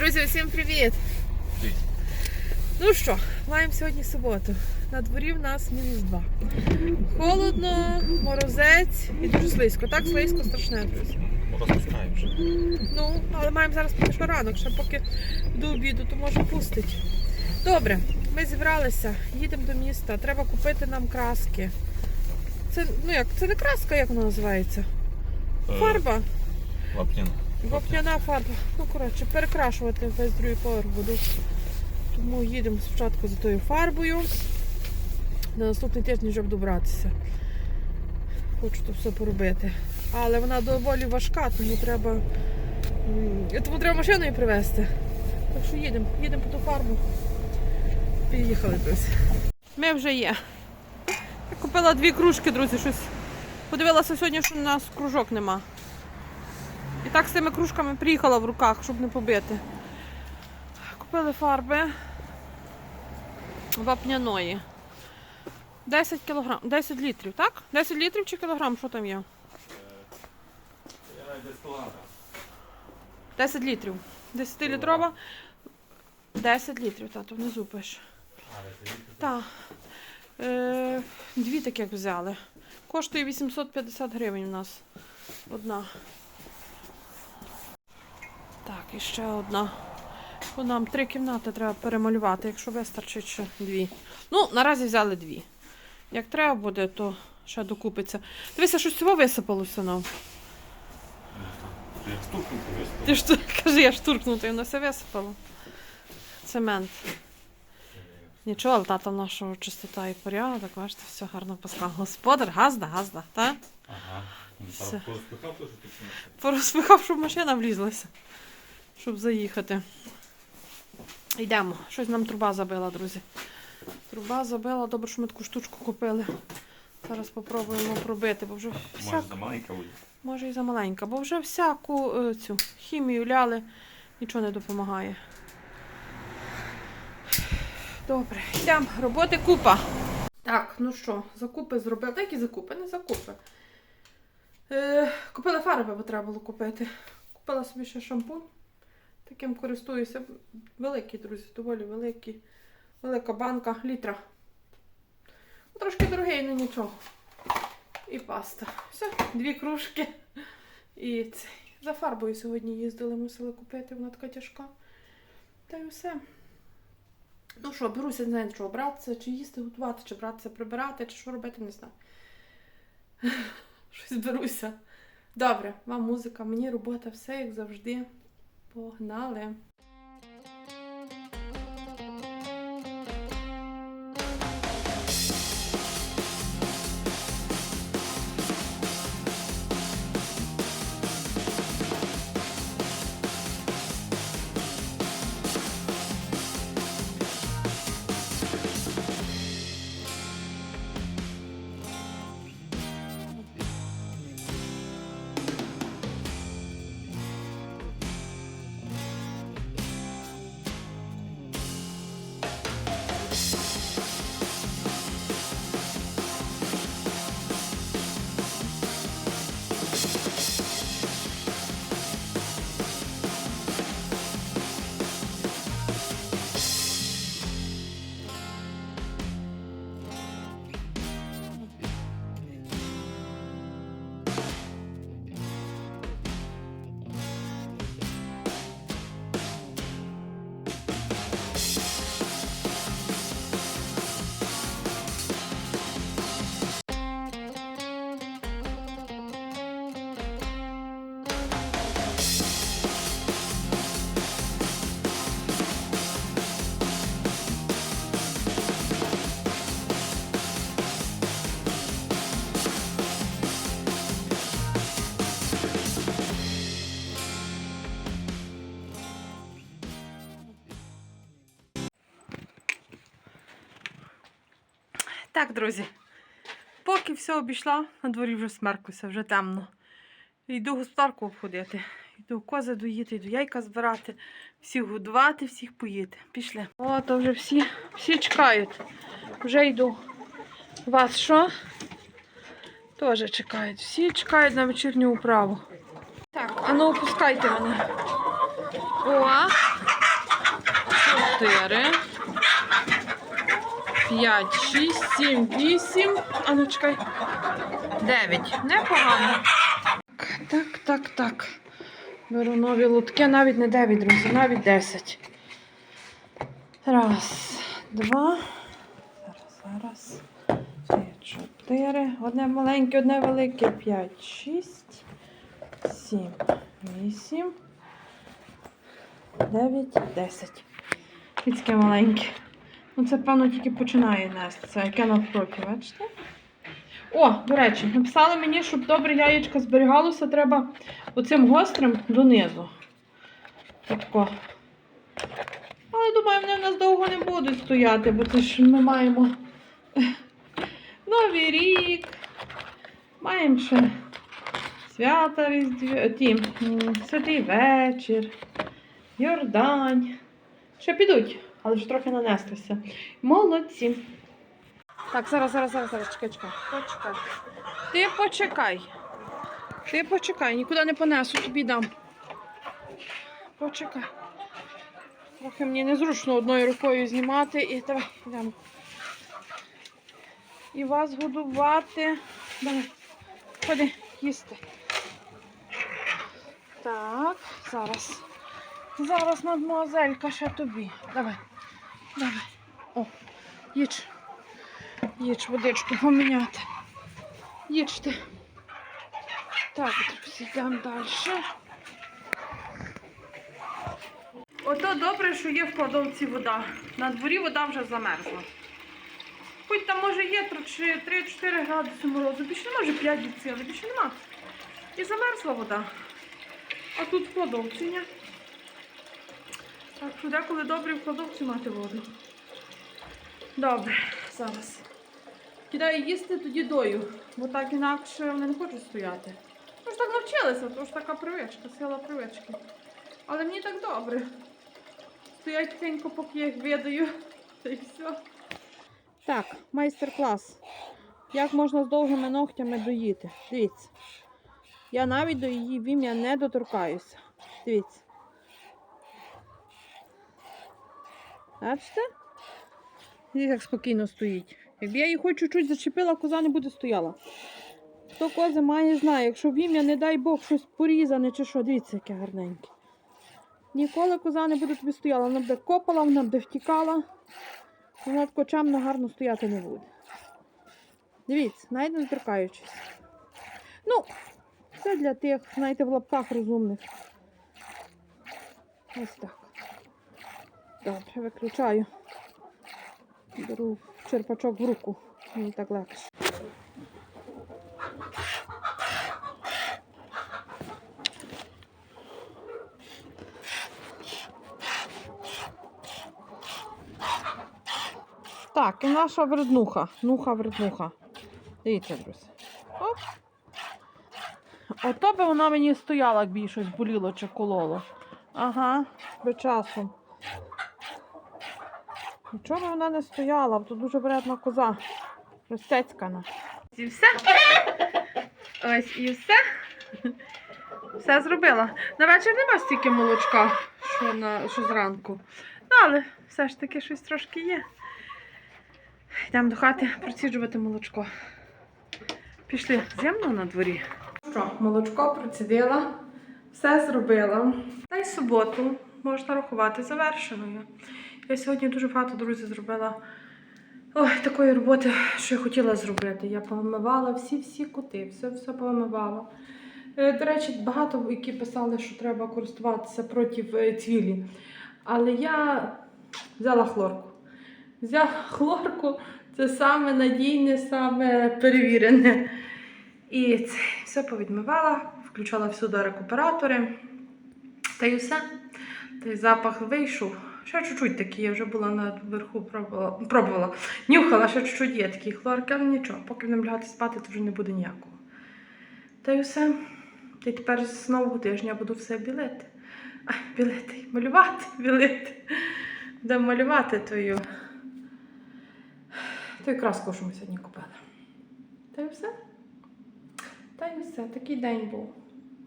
Друзі, усім привіт! Привіт. Ну що, маємо сьогодні суботу. На дворі в нас мінус два. Холодно, морозець і дуже слизько. Так, слизько страшне, друзі. Розпускаємо вже. Ну, але маємо зараз поки що ранок, ще поки до обіду, то може пустить. Добре, ми зібралися, їдемо до міста. Треба купити нам краски. Це ну як, це не краска, як вона називається? Фарба. Вапняна. Вапняна фарба. Ну, коротше, перекрашувати весь другий поверх буду. Тому їдемо спочатку за тою фарбою. На наступний тиждень вже буду братися. Хочу то все поробити. Але вона доволі важка, тому треба. Тому треба машиною привезти. Так що їдемо, їдемо по ту фарбу. Приїхали, друзі. Ми вже є. Я купила дві кружки, друзі, щось. Подивилася сьогодні, що у нас кружок нема. І так з цими кружками приїхала в руках, щоб не побити. Купили фарби вапняної. 10 кілограм, 10 літрів, так? 10 літрів чи кілограм, що там є? 10 літрів. 10 літрова. 10 літрів, тато, внизу пише. Так. Е, дві таких взяли. Коштує 850 гривень у нас. Одна. Так, і ще одна. Бо нам три кімнати треба перемалювати, якщо вистачить ще дві. Ну, наразі взяли дві. Як треба буде, то ще докупиться. Дивися, щось цього висипалося нам. Як стукнути весь. Ти ж кажи, я штуркнута, і воно все висипало. Цемент. Нічого, але тата нашого чистота і порядок, бачите, все гарно послав. Господар, газда, газда, так? Ага. Все. Теж ти Порозпихав, щоб машина влізлася, щоб заїхати. Йдемо. Щось нам труба забила, друзі. Труба забила, добре, що ми таку штучку купили. Зараз спробуємо пробити, бо вже Може всяку, за маленька буде. може і замаленька, бо вже всяку е, цю хімію ляли, нічого не допомагає. Добре, йдемо. Роботи купа. Так, ну що, закупи зробили. Які закупи? Не закупи. Е, купила фарби, бо треба було купити. Купила собі ще шампунь. Таким користуюся. Великий, друзі, доволі великий. Велика банка літра. Трошки дорогий, але нічого. І паста. Все, дві кружки. І цей. За фарбою сьогодні їздили, мусили купити, вона така тяжка. Та й все. Ну що, беруся, не знаю, що братися, чи їсти готувати, чи братися прибирати, чи що робити, не знаю. Щось беруся. Добре, вам музика, мені робота, все як завжди. Погнали. Так, друзі. Поки все обійшла, на дворі вже смерклося, вже темно. Йду господарку обходити. Йду кози доїти, йду яйка збирати, всіх годувати, всіх поїти. Пішли. О, то вже всі, всі чекають. Вже йду. Вас що? Теж чекають. Всі чекають на вечірню управу. Так, а ну опускайте мене. О, чотири. П'ять, шість, сім, вісім. А ну чекай. Дев'ять. Непогано. Так, так, так. Беру нові лутки, навіть не 9, друзі, навіть 10. Раз, два. Зараз, зараз. Три, чотири. Одне маленьке, одне велике. П'ять, шість, сім, вісім, дев'ять, десять. І маленьке. Ну, це, певно, тільки починає нестися. Яке навпроти, бачите? О, до речі, написали мені, щоб добре яєчко зберігалося, треба оцим гострим донизу. Отако. Але думаю, вони в нас довго не будуть стояти, бо це ж ми маємо Новий рік. Маємо ще свята Різдві... ті, святий вечір, Йордань. Ще підуть, але ж трохи нанестися. Молодці. Так, зараз, зараз, зараз, зараз, чекай, чекай. Почекай. Ти почекай. Ти почекай, нікуди не понесу, тобі дам. Почекай. Трохи мені незручно одною рукою знімати і давай, йдемо. І вас годувати. Давай. Ходи, їсти. Так, зараз. Зараз мадмуазелька ще тобі. Давай. Давай. О, їдь. Їдь водичку поміняти. Їдьте. Так, друзі, йдемо далі. Ото добре, що є в кладовці вода. На дворі вода вже замерзла. Хоч там може є 3-4 градуси морозу, більше не може 5 від сили, більше нема. І замерзла вода. А тут в кладовці ні. Так що деколи добре в кладовці мати воду. Добре, зараз. Кидаю їсти, тоді дою, бо так інакше вони не хочуть стояти. Ми ж так навчилися, то ж така привичка, сила привички. Але мені так добре. Стоять тихенько, поки я їх видаю. Та й все. Так, майстер-клас. Як можна з довгими ногтями доїти? Дивіться. Я навіть до її вім'я не доторкаюся. Дивіться. Бачите? Як спокійно стоїть. Якби я її хоч чуть-чуть зачепила, коза не буде стояла. Хто кози має, знає. Якщо вім'я, не дай Бог, щось порізане чи що, дивіться, яке гарненьке. Ніколи коза не буде тобі стояла. Вона буде копала, вона буде втікала. Вона тако чемно гарно стояти не буде. Дивіться, навіть не торкаючись. Ну, це для тих, знаєте, в лапках розумних. Ось так. Добре, виключаю. Беру черпачок в руку. Мені так легше. Так, і наша верднуха. Нуха верднуха. Дивіться, друзі. Оп. Ото би вона мені стояла, якби їй боліло чи кололо. Ага, би часом. Нічого вона не стояла, бо тут дуже вредна коза. Розцяцькана. І все. Ось і все. Все зробила. На вечір нема стільки молочка, що, на, що зранку. Ну, але все ж таки щось трошки є. Йдемо до хати проціджувати молочко. Пішли зимно на дворі. Що, молочко процідила, все зробила. Та й суботу можна рахувати завершеною. Я сьогодні дуже багато, друзі, зробила ой, такої роботи, що я хотіла зробити. Я помивала всі-всі кути, все-все помивала. Е, До речі, багато які писали, що треба користуватися проти е, цвілі. Але я взяла хлорку. Взяла хлорку, це саме надійне, саме перевірене. І це все повідмивала, включала всюди рекуператори. Та й все. Та запах вийшов. Ще чуть-чуть такий, я вже була наверху, пробувала, пробувала. Нюхала, ще чуть-чуть є такі хлорки, але нічого, поки будемо лягати спати, то вже не буде ніякого. Та й все. Та тепер з нового тижня буду все білити. Ай, білити, малювати, білити. Будемо малювати тою. Тою краску, що ми сьогодні купили. Та й все. Та й все. Такий день був.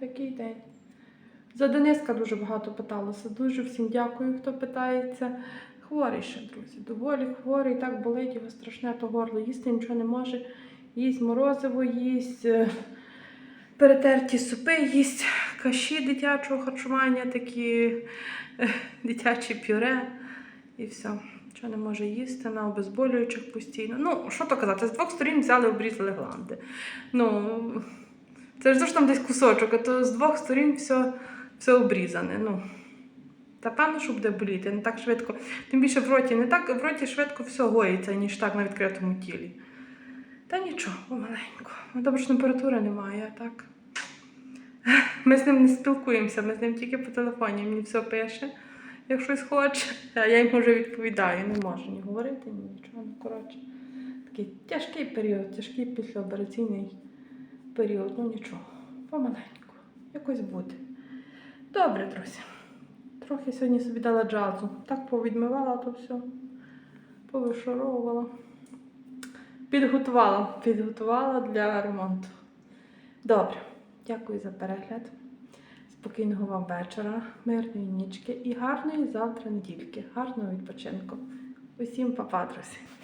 Такий день. За Дениска дуже багато питалося. Дуже всім дякую, хто питається. Хворий ще, друзі. Доволі хворий, так болить його страшне то горло. Їсти нічого не може. Їсть морозиво, їсть е, перетерті супи, їсть каші дитячого харчування, такі е, дитячі пюре і все. Нічого не може їсти на обезболюючих постійно. Ну, що то казати, з двох сторін взяли, обрізали гланди. Ну, це ж що там десь кусочок, а то з двох сторін все, все обрізане. Ну. Та певно, що буде боліти, не так швидко. Тим більше в роті не так, в роті швидко все гоїться, ніж так на відкритому тілі. Та нічого, помаленьку. Ну, Добре, що температури немає, так. Ми з ним не спілкуємося, ми з ним тільки по телефоні. Мені все пише, як щось хоче. Я йому вже відповідаю, не можу ні говорити, ні нічого. Ну, коротше, такий тяжкий період, тяжкий післяопераційний період. Ну нічого, помаленьку. Якось буде. Добре, друзі. Трохи сьогодні собі дала джазу. Так повідмивала то все, повишаровувала. Підготувала, підготувала для ремонту. Добре, дякую за перегляд. Спокійного вам вечора, мирної нічки і гарної завтра недільки, гарного відпочинку. Усім па-па, друзі!